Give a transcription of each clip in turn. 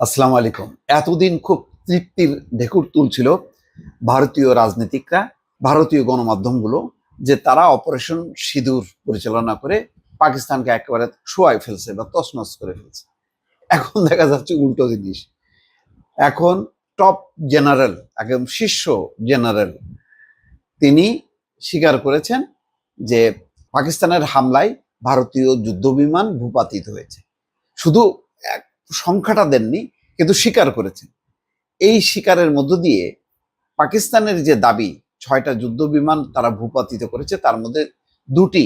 আসসালামু আলাইকুম। এতদিন খুব তৃপ্তির ঢেকুর তুলছিল ভারতীয় রাজনীতিকরা, ভারতীয় গণমাধ্যমগুলো, যে তারা অপারেশন সিঁদুর পরিচালনা করে পাকিস্তানকে একেবারে শোয়াই ফেলছে বা তছনছ করে ফেলছে। এখন দেখা যাচ্ছে উল্টো জিনিস। এখন টপ জেনারেল একদম শীর্ষ জেনারেল তিনি স্বীকার করেছেন যে পাকিস্তানের হামলায় ভারতীয় যুদ্ধবিমান ভূপাতিত হয়েছে। শুধু সংখ্যাটা দেননি, কিন্তু স্বীকার করেছেন। এই স্বীকারের মধ্য দিয়ে পাকিস্তানের যে দাবি, ছয়টা যুদ্ধ বিমান তারা ভূপাতিত করেছে, তার মধ্যে দুটি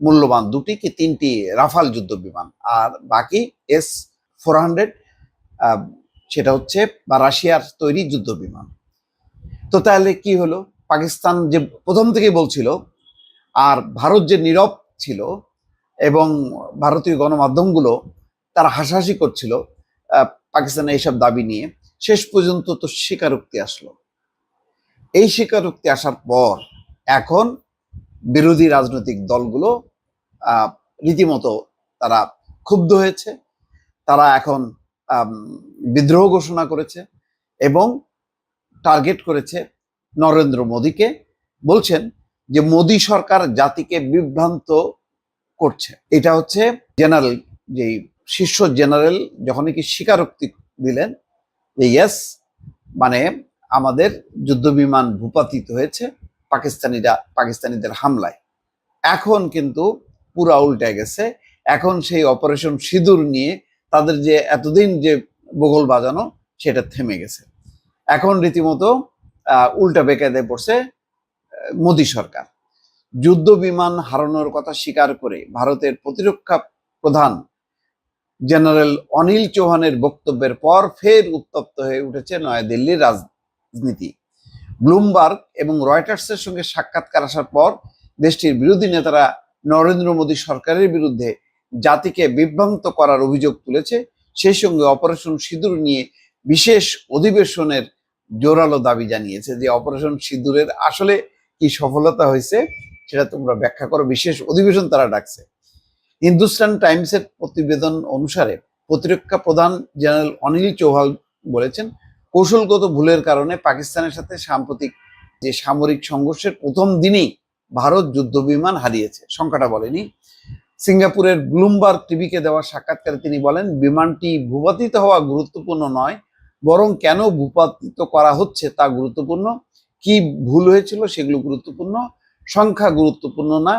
মূল্যবান, দুটি কি তিনটি রাফাল যুদ্ধ বিমান আর বাকি এস ফোর হান্ড্রেড সেটা হচ্ছে বা রাশিয়ার তৈরি যুদ্ধ বিমান তো তাহলে কি হলো? পাকিস্তান যে প্রথম থেকেই বলছিল, আর ভারত যে নীরব ছিল এবং ভারতীয় গণমাধ্যমগুলো তারা হাসাহাসি করছিল আহ, পাকিস্তানের এইসব দাবি নিয়ে। শেষ পর্যন্ত তো স্বীকারোক্তি আসলো। এই স্বীকারোক্তি আসার পর এখন বিরোধী রাজনৈতিক দলগুলো রীতিমতো তারা ক্ষুব্ধ হয়েছে। তারা এখন বিদ্রোহ ঘোষণা করেছে এবং টার্গেট করেছে নরেন্দ্র মোদীকে। বলছেন যে মোদী সরকার জাতিকে বিভ্রান্ত করছে। এটা হচ্ছে জেনারেল যেই শীর্ষ জেনারেল যখন কি স্বীকারোক্তি দিলেন যে ইয়েস মানে আমাদের যুদ্ধবিমান ভূপাতিত হয়েছে পাকিস্তানিরা, পাকিস্তানিদের হামলায়। এখন কিন্তু পুরা উল্টে গেছে। এখন সেই অপারেশন সিঁদুর নিয়ে তাদের যে এতদিন যে বগল বাজানো, সেটা থেমে গেছে। এখন রীতিমতো উল্টা বেকায়দায় পড়ছে মোদী সরকার। যুদ্ধ বিমান হারানোর কথা স্বীকার করে ভারতের প্রতিরক্ষা প্রধান জেনারেল অনিল চৌহানের বক্তব্যের পর ফের উত্তপ্ত হয়ে উঠেছে নয়াদিল্লির রাজনীতি। ব্লুমবার্গ এবং রয়টার্সের সঙ্গে সাক্ষাৎকার আসার পর দেশটির বিরোধী নেতারা নরেন্দ্র মোদী সরকারের বিরুদ্ধে জাতিকে বিভ্রান্ত করার অভিযোগ তুলেছে, সেই সঙ্গে অপারেশন সিঁদুর নিয়ে বিশেষ অধিবেশনের জোরালো দাবি জানিয়েছে যে অপারেশন সিঁদুরের আসলে কি সফলতা হয়েছে সেটা তোমরা ব্যাখ্যা করো। বিশেষ অধিবেশন তারা ডাকছে। হিন্দুস্তান টাইমসের প্রতিবেদন অনুসারে প্রতিরক্ষা প্রধান জেনারেল অনিল চৌহাল বলেছেন, কৌশলগত ভুলের কারণে পাকিস্তানের সাথে সাম্প্রতিক যে সামরিক সংঘর্ষের প্রথম দিনেই ভারত যুদ্ধবিমান হারিয়েছে। সংখ্যাটা বলেনি। সিঙ্গাপুরের ব্লুমবার্গ টিভিকে দেওয়া সাক্ষাৎকারে তিনি বলেন, বিমানটি ভূপাতিত হওয়া গুরুত্বপূর্ণ নয়, বরং কেন ভূপাতিত করা হচ্ছে তা গুরুত্বপূর্ণ, কি ভুল হয়েছিল সেগুলো গুরুত্বপূর্ণ, সংখ্যা গুরুত্বপূর্ণ না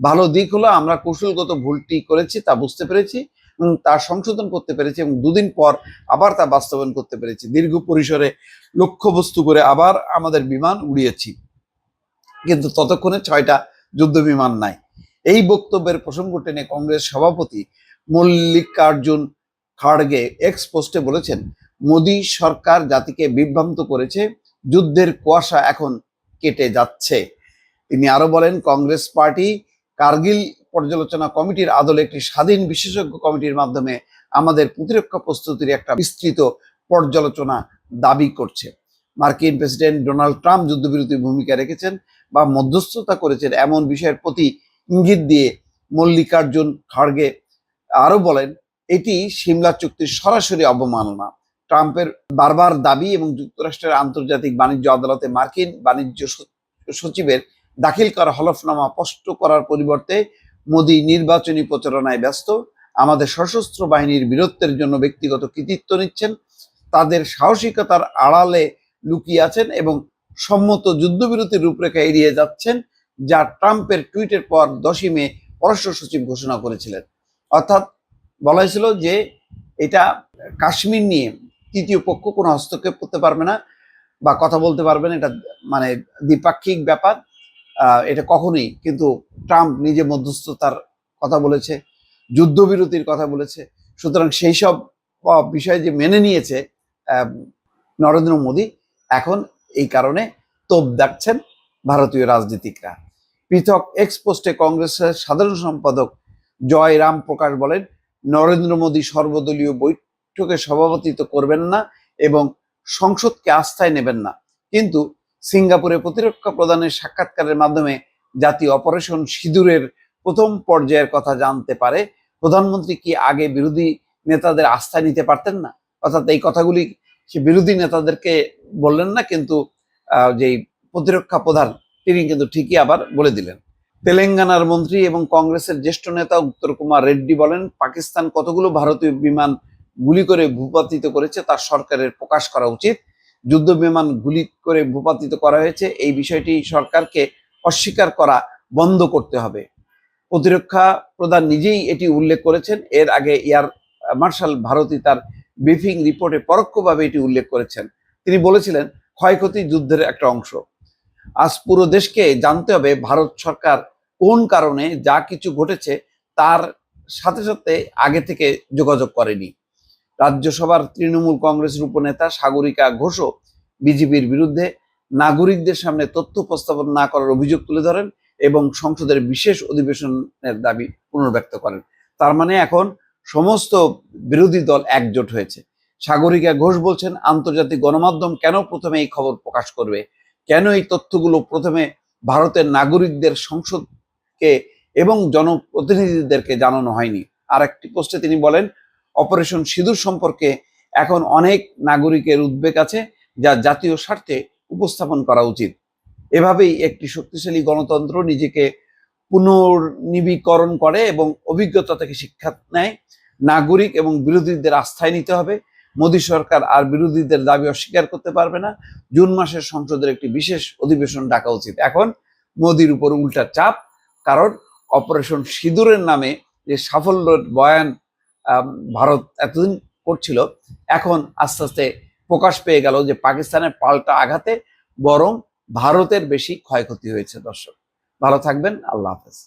ভালো দিক হলো আমরা কৌশলগত ভুলটি করেছি, তা বুঝতে পেরেছি এবং তা সংশোধন করতে পেরেছি এবং দুদিন পর আবার তা বাস্তবায়ন করতে পেরেছি। দীর্ঘ পরিসরে লক্ষ্যবস্তু করে আবার আমাদের বিমান উড়িয়েছি। কিন্তু ততক্ষণে ছয়টা যুদ্ধ বিমান নাই। এই বক্তব্যের প্রসঙ্গ টেনে কংগ্রেস সভাপতি মল্লিকার্জুন খাড়গে এক্স পোস্টে বলেছেন, মোদী সরকার জাতিকে বিভ্রান্ত করেছে, যুদ্ধের কুয়াশা এখন কেটে যাচ্ছে। তিনি আরও বলেন, কংগ্রেস পার্টি কার্গিল পর্যালোচনা কমিটির আদলে একটি স্বাধীন বিশেষজ্ঞ কমিটির মাধ্যমে আমাদের প্রতিরক্ষা প্রস্তুতির একটা বিস্তৃত পর্যালোচনা দাবি করছে। মার্কিন প্রেসিডেন্ট ডোনাল্ড ট্রাম্প যুদ্ধবিরতি ভূমিকা রেখেছেন বা মধ্যস্থতা করেছেন এমন বিষয়ের প্রতি ইঙ্গিত দিয়ে মল্লিকার্জুন খাড়গে আরও বলেন, এটি সিমলা চুক্তির সরাসরি অবমাননা। ট্রাম্পের বারবার দাবি এবং যুক্তরাষ্ট্রের আন্তর্জাতিক বাণিজ্য আদালতে মার্কিন বাণিজ্য সচিবের দাখিল করা হলফনামা স্পষ্ট করার পরিবর্তে মোদী নির্বাচনী প্রচারণায় ব্যস্ত। আমাদের সশস্ত্র বাহিনীর বীরত্বের জন্য ব্যক্তিগত কৃতিত্ব নিচ্ছেন। তাদের সাহসিকতার আড়ালে লুকিয়ে আছেন এবং সম্মত যুদ্ধবিরতির রূপরেখা এড়িয়ে যাচ্ছেন, যা ট্রাম্পের টুইটের পর দশই মে পররাষ্ট্র সচিব ঘোষণা করেছিলেন। অর্থাৎ বলা হয়েছিল যে এটা কাশ্মীর নিয়ে তৃতীয় পক্ষ কোনো হস্তক্ষেপ করতে পারবে না বা কথা বলতে পারবে না, এটা মানে দ্বিপাক্ষিক ব্যাপার। এটা কখনোই, কিন্তু ট্রাম্প নিজে মধ্যস্থতার কথা বলেছে, যুদ্ধবিরতির কথা বলেছে। সুতরাং সেই সব বিষয় যে মেনে নিয়েছে নরেন্দ্র মোদী, এখন এই কারণে তোপ ডাকছেন ভারতীয় রাজনীতিকরা। পৃথক এক্সপোস্টে কংগ্রেসের সাধারণ সম্পাদক জয় রাম প্রকাশ বলেন, নরেন্দ্র মোদী সর্বদলীয় বৈঠকে সভাপতিত্ব করবেন না এবং সংসদকে আস্থায় নেবেন না। কিন্তু সিঙ্গাপুরে প্রতিরক্ষা প্রদানের সাক্ষাৎকারের মাধ্যমে জাতীয় অপারেশন সিঁদুরের প্রথম পর্যায়ের কথা জানতে পারে। প্রধানমন্ত্রী কি আগে বিরোধী নেতাদের আস্থা নিতে পারতেন না? অর্থাৎ এই কথাগুলি সে বিরোধী নেতাদেরকে বললেন না, কিন্তু যেই প্রতিরক্ষা প্রধান, তিনি কিন্তু ঠিকই আবার বলে দিলেন। তেলেঙ্গানার মন্ত্রী এবং কংগ্রেসের জ্যেষ্ঠ নেতা উত্তর কুমার রেড্ডি বলেন, পাকিস্তান কতগুলো ভারতীয় বিমান গুলি করে ভূপাতিত করেছে তার সরকারের প্রকাশ করা উচিত। যুদ্ধ বিমান গুলি করে ভূপাতিত করা হয়েছে। এই বিষয়টি সরকারকে অস্বীকার করা বন্ধ করতে হবে। প্রতিরক্ষা প্রধান নিজেই এটি উল্লেখ করেছেন। এর আগে এয়ার মার্শাল ভারতী তার ব্রিফিং রিপোর্টে পরোক্ষভাবে এটি উল্লেখ করেছেন। তিনি বলেছিলেন, ক্ষয়ক্ষতি যুদ্ধের একটা অংশ। আজ পুরো দেশকে জানতে হবে ভারত সরকার কোন কারণে যা কিছু ঘটেছে তার সাথে সাথে আগে থেকে যোগাযোগ করেনি। রাজ্যসভার তৃণমূল কংগ্রেসের উপনেতা সাগরিকা ঘোষও বিজেপির বিরুদ্ধে নাগরিকদের সামনে তথ্য উপস্থাপন না করার অভিযোগ তুলে ধরেন এবং সংসদের বিশেষ অধিবেশনের দাবি পুনর্ব্যক্ত করেন। তার মানে এখন সমস্ত বিরোধী দল একজোট হয়েছে। সাগরিকা ঘোষ বলছেন, আন্তর্জাতিক গণমাধ্যম কেন প্রথমে এই খবর প্রকাশ করবে? কেন এই তথ্যগুলো প্রথমে ভারতের নাগরিকদের সংসদকে এবং জনপ্রতিনিধিদেরকে জানানো হয়নি? আর একটি পোস্টে তিনি বলেন অপারেশন সিঁদুর সম্পর্কে এখন অনেক নাগরিকের উদ্বেগ আছে যা জাতীয় স্বার্থে উপস্থাপন করা উচিত। এভাবেই একটি শক্তিশালী গণতন্ত্র নিজেকে পুনর্নিবীকরণ করে এবং অভিজ্ঞতা থেকে শিক্ষা নেয়। নাগরিক এবং বিরোধীদের আস্থায় নিতে হবে। মোদী সরকার আর বিরোধীদের দাবি অস্বীকার করতে পারবে না। জুন মাসের সংসদের একটি বিশেষ অধিবেশন ডাকা উচিত। এখন মোদির উপর উল্টা চাপ, কারণ অপারেশন সিঁদুরের নামে যে সাফল্যের বয়ান ভারত এতদিন করছিল, এখন আস্তে আস্তে প্রকাশ পেয়ে গেল যে পাকিস্তানের পাল্টা আঘাতে বরং ভারতের বেশি ক্ষয়ক্ষতি হয়েছে, দর্শক। ভালো থাকবেন, আল্লাহ হাফেজ।